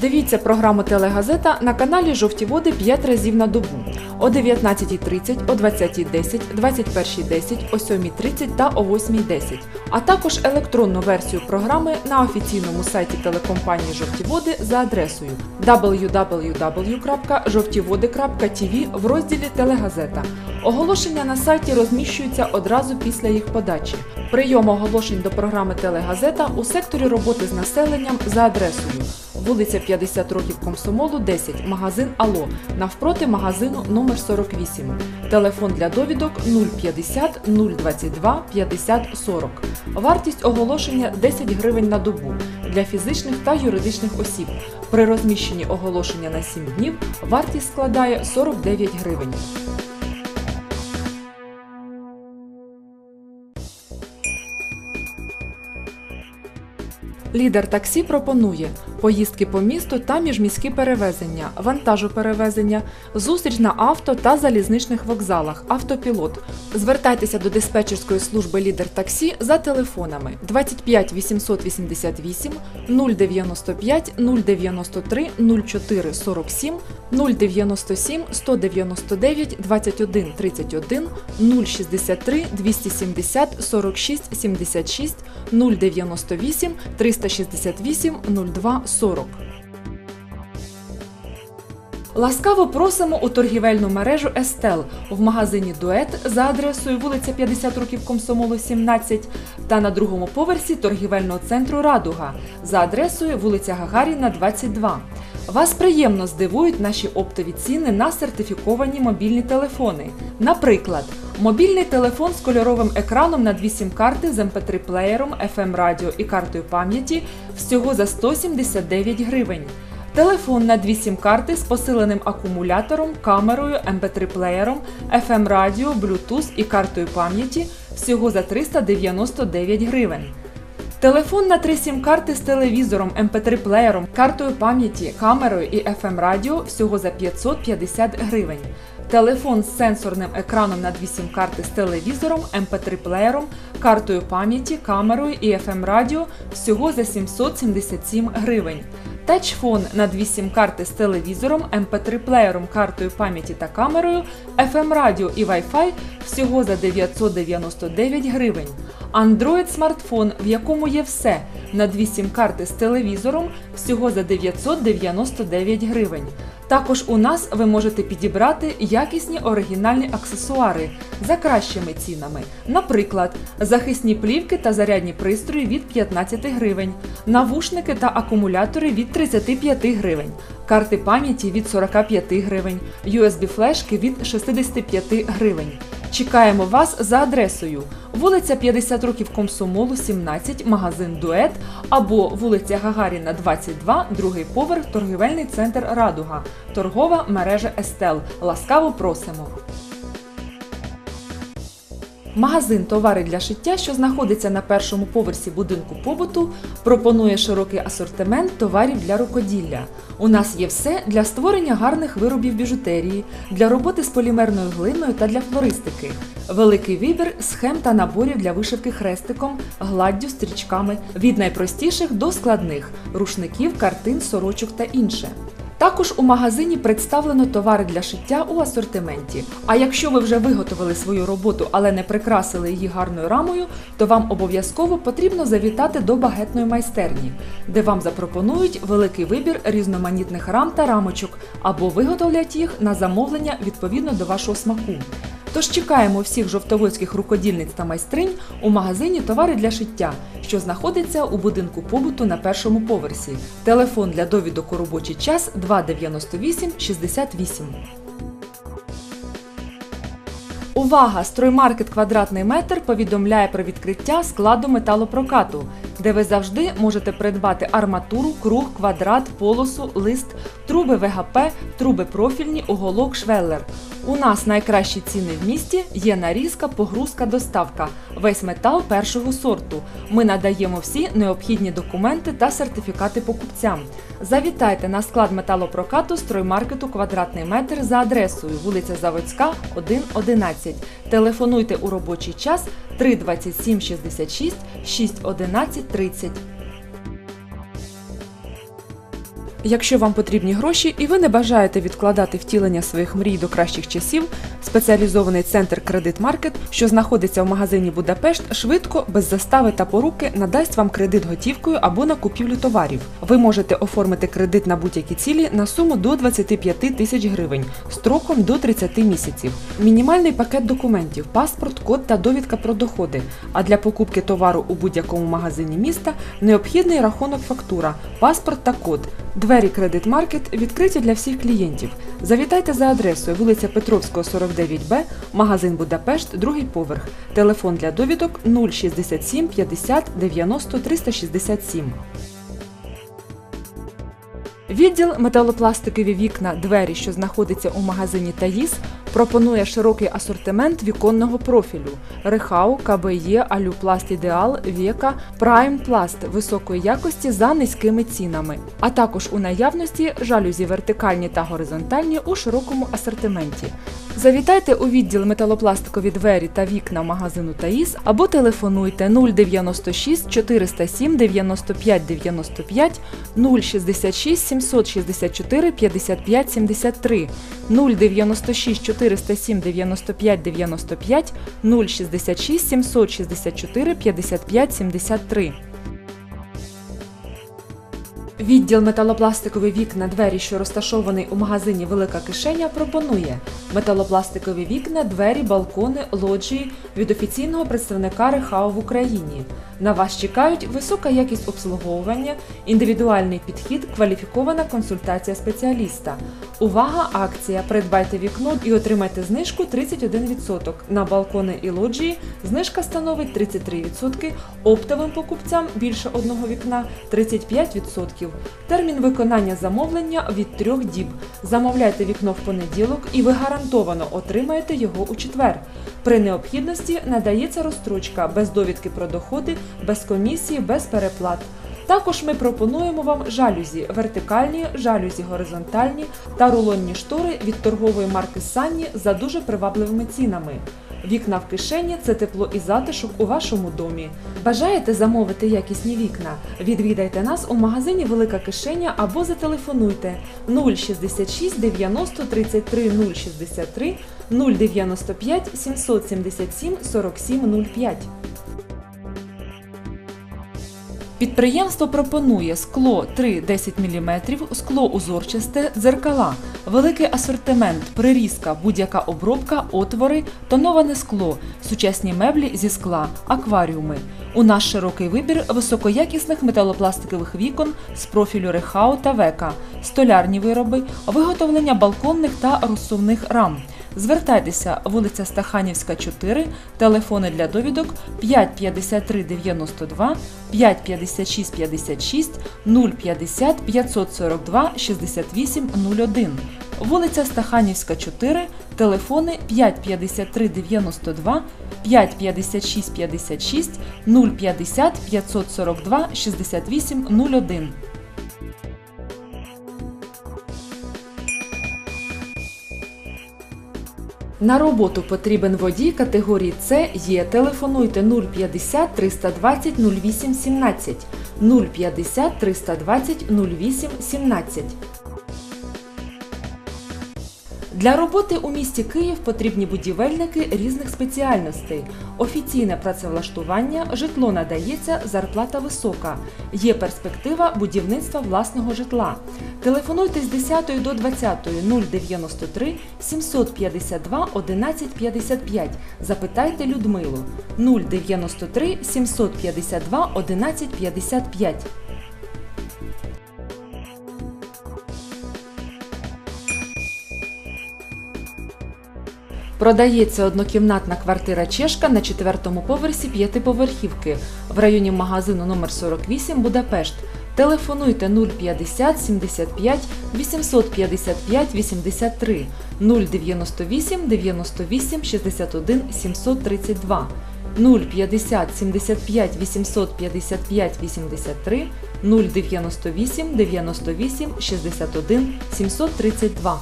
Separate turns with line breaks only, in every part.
Дивіться програму Телегазета на каналі Жовті Води 5 разів на добу о 19.30, о 20.10, 21.10, о 7.30 та о 8.10, а також електронну версію програми на офіційному сайті телекомпанії Жовті Води за адресою www.жовтіводи.tv в розділі Телегазета. Оголошення на сайті розміщуються одразу після їх подачі. Прийом оголошень до програми Телегазета у секторі роботи з населенням за адресою вулиця 50 років Комсомолу, 10, магазин Ало, навпроти магазину номер 48. Телефон для довідок 050 022 50 40. Вартість оголошення 10 гривень на добу для фізичних та юридичних осіб. При розміщенні оголошення на 7 днів вартість складає 49 гривень. Лідер таксі пропонує поїздки по місту та міжміські перевезення, вантажоперевезення, зустріч на авто та залізничних вокзалах, автопілот. Звертайтеся до диспетчерської служби Лідер таксі за телефонами 25 888 095 093 04 47 097 199 21 31 063 270 46 76 098 368 02 40. Ласкаво просимо у торгівельну мережу Естел в магазині Дует за адресою вулиця 50 років Комсомолу 17 та на другому поверсі торгівельного центру Радуга за адресою вулиця Гагаріна 22. Вас приємно здивують наші оптові ціни на сертифіковані мобільні телефони. Наприклад, мобільний телефон з кольоровим екраном на 2 сім-карти з mp3 плеєром, FM радіо і картою пам'яті всього за 179 гривень. Телефон на 2 сім-карти з посиленим акумулятором, камерою, mp3 плеєром, FM радіо, Bluetooth і картою пам'яті всього за 399 гривень. Телефон на три сім-карти з телевізором, mp3 плеєром, картою пам'яті, камерою і FM радіо всього за 550 гривень. Телефон з сенсорним екраном на дві сім-карти з телевізором, mp3 плеєром, картою пам'яті, камерою і FM радіо всього за 777 гривень. Тачфон на 2 сім-карти з телевізором, mp3 плеєром, картою пам'яті та камерою, FM радіо і Wi-Fi всього за 999 гривень. Android смартфон, в якому є все, на 2 сім-карти з телевізором всього за 999 гривень. Також у нас ви можете підібрати якісні оригінальні аксесуари за кращими цінами. Наприклад, захисні плівки та зарядні пристрої від 15 гривень, навушники та акумулятори від 35 гривень, карти пам'яті від 45 гривень, USB-флешки від 65 гривень. Чекаємо вас за адресою вулиця 50 років Комсомолу, 17, магазин Дует або вулиця Гагаріна, 22, другий поверх, торгівельний центр Радуга, торгова мережа Естел. Ласкаво просимо. Магазин Товари для шиття, що знаходиться на першому поверсі будинку побуту, пропонує широкий асортимент товарів для рукоділля. У нас є все для створення гарних виробів біжутерії, для роботи з полімерною глиною та для флористики. Великий вибір схем та наборів для вишивки хрестиком, гладдю, стрічками від найпростіших до складних рушників, картин, сорочок та інше. Також у магазині представлено товари для шиття у асортименті. А якщо ви вже виготовили свою роботу, але не прикрасили її гарною рамою, то вам обов'язково потрібно завітати до багетної майстерні, де вам запропонують великий вибір різноманітних рам та рамочок або виготовлять їх на замовлення відповідно до вашого смаку. Тож чекаємо всіх жовтоводських рукодільниць та майстринь у магазині Товари для шиття, що знаходиться у будинку побуту на першому поверсі. Телефон для довідок у робочий час 298 68. Увага! Строймаркет Квадратний метр повідомляє про відкриття складу металопрокату, де ви завжди можете придбати арматуру, круг, квадрат, полосу, лист, труби ВГП, труби профільні, уголок, швеллер. У нас найкращі ціни в місті є нарізка, погрузка, доставка. Весь метал першого сорту. Ми надаємо всі необхідні документи та сертифікати покупцям. Завітайте на склад металопрокату строймаркету Квадратний метр за адресою вулиця Заводська, 111. Телефонуйте у робочий час 327 66 611 30. Якщо вам потрібні гроші і ви не бажаєте відкладати втілення своїх мрій до кращих часів, спеціалізований центр Кредит Маркет, що знаходиться в магазині Будапешт, швидко, без застави та поруки надасть вам кредит готівкою або на купівлю товарів. Ви можете оформити кредит на будь-які цілі на суму до 25 тисяч гривень строком до 30 місяців. Мінімальний пакет документів, паспорт, код та довідка про доходи. А для покупки товару у будь-якому магазині міста необхідний рахунок фактура, паспорт та код. Двері Кредит Маркет відкриті для всіх клієнтів. Завітайте за адресою вулиця Петровського, 49Б, магазин Будапешт, другий поверх. Телефон для довідок 067 50 90 367. Відділ металопластикові вікна двері, що знаходиться у магазині Таїс, пропонує широкий асортимент віконного профілю: Рехау, КБЄ, Алюпласт Ідеал, Вєка, Прайм Пласт високої якості за низькими цінами, а також у наявності жалюзі вертикальні та горизонтальні у широкому асортименті. Завітайте у відділ металопластикові двері та вікна магазину Таїс або телефонуйте 096 407 95 95 066 764 55 73 096 407 95 95 066 764 55 73 Відділ металопластикові вікна двері, що розташований у магазині Велика кишеня, пропонує металопластикові вікна, двері, балкони, лоджії від офіційного представника Рехау в Україні. На вас чекають висока якість обслуговування, індивідуальний підхід, кваліфікована консультація спеціаліста. Увага! Акція! Придбайте вікно і отримайте знижку 31%. На балкони і лоджії знижка становить 33%, оптовим покупцям більше одного вікна 35%. Термін виконання замовлення від трьох діб. Замовляйте вікно в понеділок і ви гарантовано отримаєте його у четвер. При необхідності надається розстрочка без довідки про доходи, без комісії, без переплат. Також ми пропонуємо вам жалюзі вертикальні, жалюзі горизонтальні та рулонні штори від торгової марки Санні за дуже привабливими цінами. Вікна в кишені це тепло і затишок у вашому домі. Бажаєте замовити якісні вікна? Відвідайте нас у магазині Велика кишеня або зателефонуйте 066 90 33 063 095 777 47 05. Підприємство пропонує скло 3-10 мм, скло узорчасте, дзеркала, великий асортимент, прирізка, будь-яка обробка, отвори, тоноване скло, сучасні меблі зі скла, акваріуми. У нас широкий вибір високоякісних металопластикових вікон з профілю Рехау та Века, столярні вироби, виготовлення балконних та розсувних рам. Звертайтеся, вулиця Стаханівська, 4, телефони для довідок 553 92, 556 56, 050 542 68 01. Вулиця Стаханівська, 4, телефони 553 92, 556 56, 050 542 68 01. На роботу потрібен водій категорії С є. Телефонуйте 050 320 08 17 050 320 08 17. Для роботи у місті Київ потрібні будівельники різних спеціальностей. Офіційне працевлаштування, житло надається, зарплата висока. Є перспектива будівництва власного житла. Телефонуйте з 10 до 20 093 752 1155. Запитайте Людмилу 093 752 1155. Продається однокімнатна квартира Чешка на четвертому поверсі п'ятиповерхівки в районі магазину номер 48 Будапешт. Телефонуйте 050 75 855 83 098 98 61 732 050 75 855 83 098 98 61 732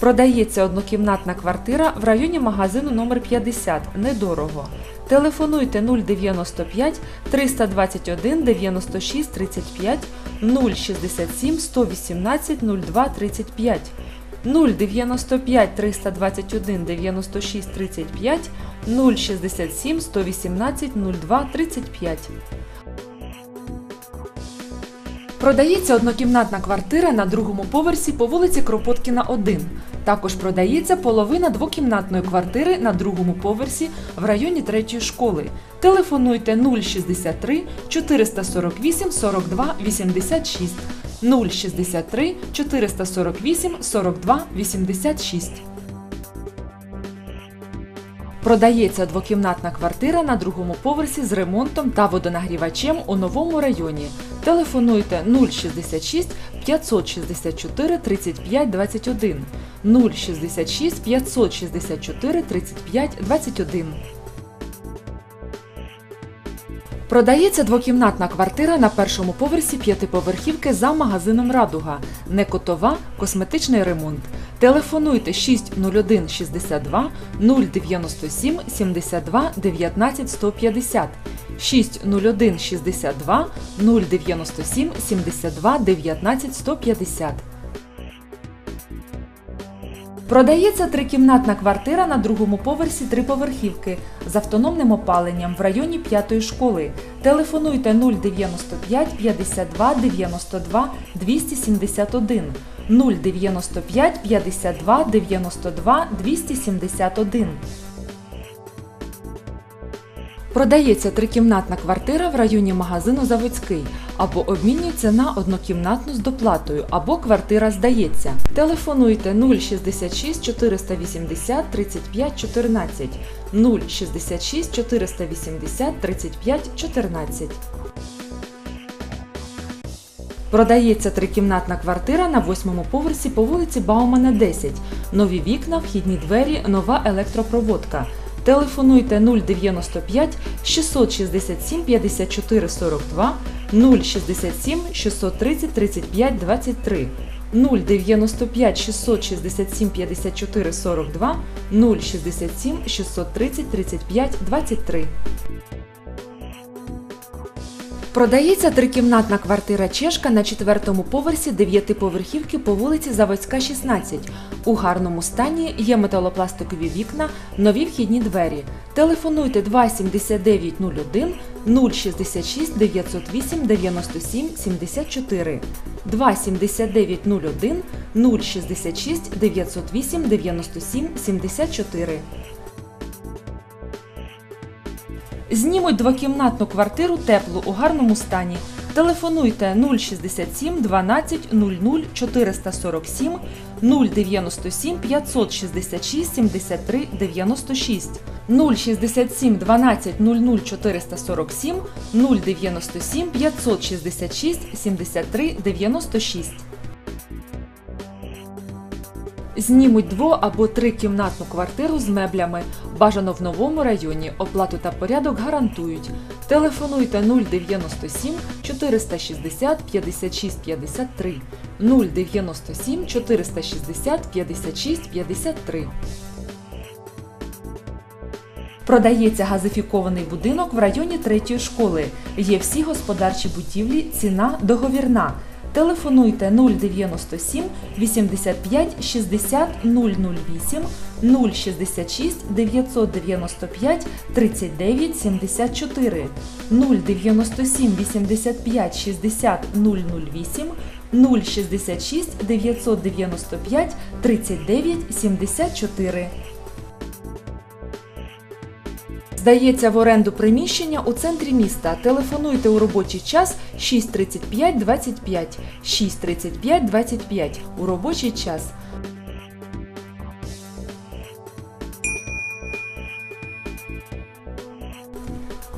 Продається однокімнатна квартира в районі магазину номер 50 недорого. Телефонуйте 095 321 96 35 067 118 02 35 095 321 96 35 067 118 02 35 Продається однокімнатна квартира на другому поверсі по вулиці Кропоткіна, 1. Також продається половина двокімнатної квартири на другому поверсі в районі третьої школи. Телефонуйте 063 448 42 86 063 448 42 86. Продається двокімнатна квартира на другому поверсі з ремонтом та водонагрівачем у новому районі. Телефонуйте 066 564 35 21 066 564 35 21. Продається двокімнатна квартира на першому поверсі п'ятиповерхівки за магазином Радуга. Не котова, косметичний ремонт. Телефонуйте 601 62 097 72 19 150 601 62 097 72 19 150. Продається трикімнатна квартира на другому поверсі триповерхівки з автономним опаленням в районі п'ятої школи. Телефонуйте 095 52 92 271 095 52 92 271. Продається трикімнатна квартира в районі магазину Заводський або обмінюється на однокімнатну з доплатою, або квартира здається. Телефонуйте 066 480 35 14 066 480 35 14. Продається трикімнатна квартира на восьмому поверсі по вулиці Баумана 10. Нові вікна, вхідні двері, нова електропроводка. Телефонуйте 095 667 54 42 067 630 35 23 095 667 54 42 067 630 35 23 Продається трикімнатна квартира Чешка на четвертому поверсі дев'ятиповерхівки по вулиці Заводська, 16. У гарному стані є металопластикові вікна, нові вхідні двері. Телефонуйте 27901 066 908 97 74 27901 066 908 97 74 Знімуть двокімнатну квартиру теплу у гарному стані. Телефонуйте 067 12 00 447 097 566 73 96 067 12 00 447 097 566 73 96 Знімуть дво або трикімнатну квартиру з меблями. Бажано в новому районі. Оплату та порядок гарантують. Телефонуйте 097 460 56 53 097 460 56 53. Продається газифікований будинок в районі третьої школи. Є всі господарчі будівлі, ціна договірна. Телефонуйте 097 85 60 008 066 995 39 74 097 85 60 008 066 995 39 74 Здається в оренду приміщення у центрі міста. Телефонуйте у робочий час 635 25 635 25 у робочий час.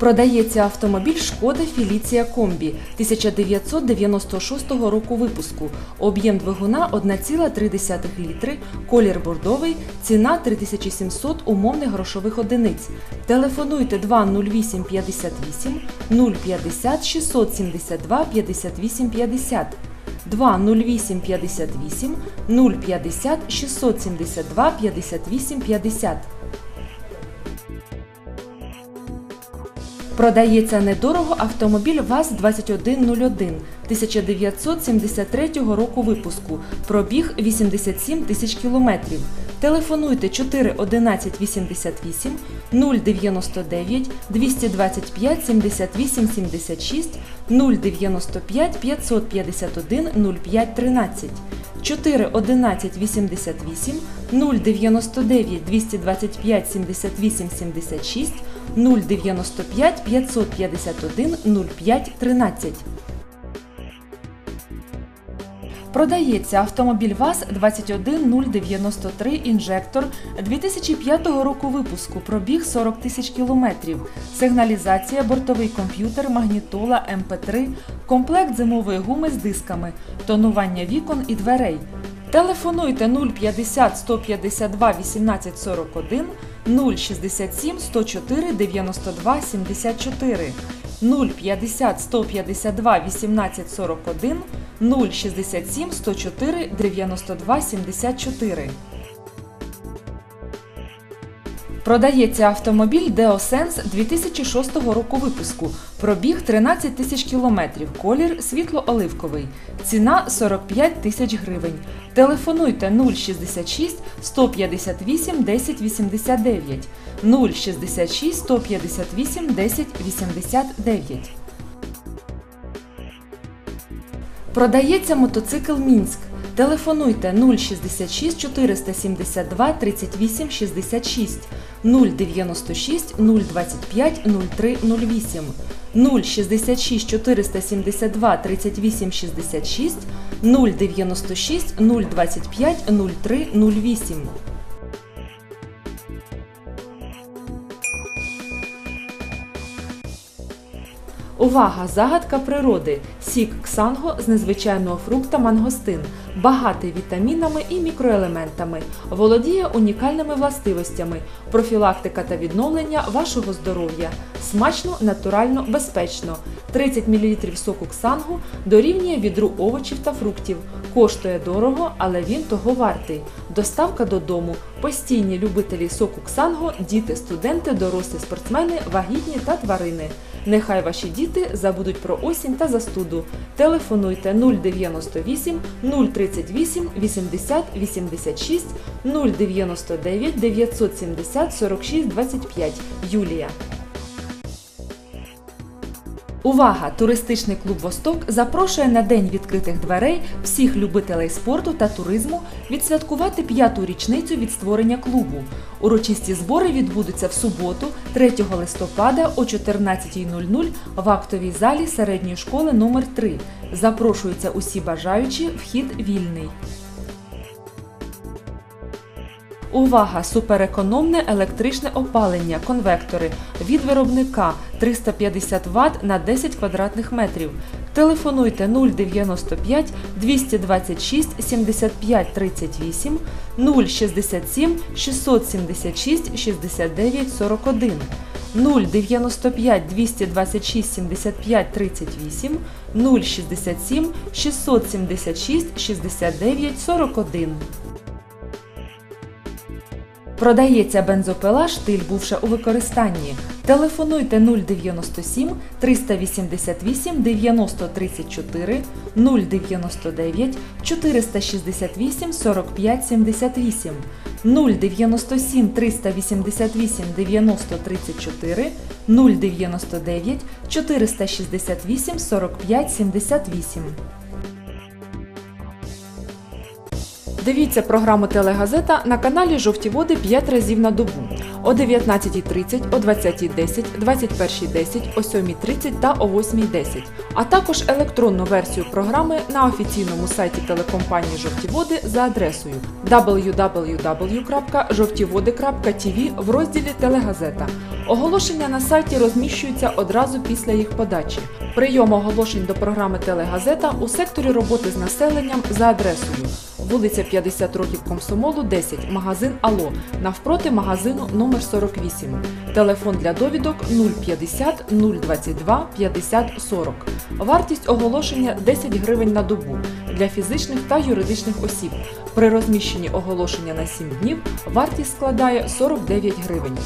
Продається автомобіль Шкода Філіція Комбі 1996 року випуску. Об'єм двигуна 1,3 літри, колір бордовий, ціна 3700 умовних грошових одиниць. Телефонуйте 208 58 050 672 58 50 208 58 050 672 58 50 Продається недорого автомобіль ВАЗ-2101 1973 року випуску. Пробіг 87 тисяч кілометрів. Телефонуйте 4 11 88 099 225 78 76 095 551 05 13 4 11 88 099 225 78 76 095 551 05 13 Продається автомобіль ВАЗ-21093 інжектор 2005 року випуску, пробіг 40 тисяч кілометрів, сигналізація, бортовий комп'ютер, магнітола, МП3, комплект зимової гуми з дисками, тонування вікон і дверей. Телефонуйте 050 152 1841 067 104 92 74 050 152 18 41, 067 104 92 74. Продається автомобіль Deosense 2006 року випуску. Пробіг 13 тисяч кілометрів. Колір світло-оливковий. Ціна 45 тисяч гривень. Телефонуйте 066 158 1089 066 158 1089. Продається мотоцикл Мінськ. Телефонуйте 066 472 38 66 096 025 03 08 066 472 38 66 096 025 03 08 Увага! Загадка природи. Сік ксанго з незвичайного фрукта мангостин, багатий вітамінами і мікроелементами, володіє унікальними властивостями, профілактика та відновлення вашого здоров'я. Смачно, натурально, безпечно. 30 мл соку ксангу дорівнює відру овочів та фруктів. Коштує дорого, але він того вартий. Доставка додому. Постійні любителі соку ксанго, діти, студенти, дорослі спортсмени, вагітні та тварини. Нехай ваші діти забудуть про осінь та застуду. Телефонуйте 098 038 80 86 099 970 46 25. Юлія. Увага! Туристичний клуб Восток запрошує на День відкритих дверей всіх любителей спорту та туризму відсвяткувати п'яту річницю від створення клубу. Урочисті збори відбудуться в суботу, 3 листопада о 14.00 в актовій залі середньої школи номер 3 Запрошуються усі бажаючі, вхід вільний. Увага! Суперекономне електричне опалення, конвектори від виробника 350 Вт на 10 квадратних метрів. Телефонуйте 095 226 75 38 067 676 69 41 095 226 75 38 067 676 69 41 Продається бензопила штиль, бувши у використанні. Телефонуйте 097 388 90 34 099 468 45 78 097 388 90 34 099 468 45 78 Дивіться програму Телегазета на каналі Жовті води 5 разів на добу о 19.30, о 20.10, 21.10, о 7.30 та о 8.10, а також електронну версію програми на офіційному сайті телекомпанії Жовті води за адресою www.жовтіводи.tv в розділі Телегазета. Оголошення на сайті розміщуються одразу після їх подачі. Прийом оголошень до програми Телегазета у секторі роботи з населенням за адресою вулиця 50 років Комсомолу, 10, магазин Ало, навпроти магазину номер 48. Телефон для довідок 050 022 50 40. Вартість оголошення 10 гривень на добу для фізичних та юридичних осіб. При розміщенні оголошення на 7 днів вартість складає 49 гривень.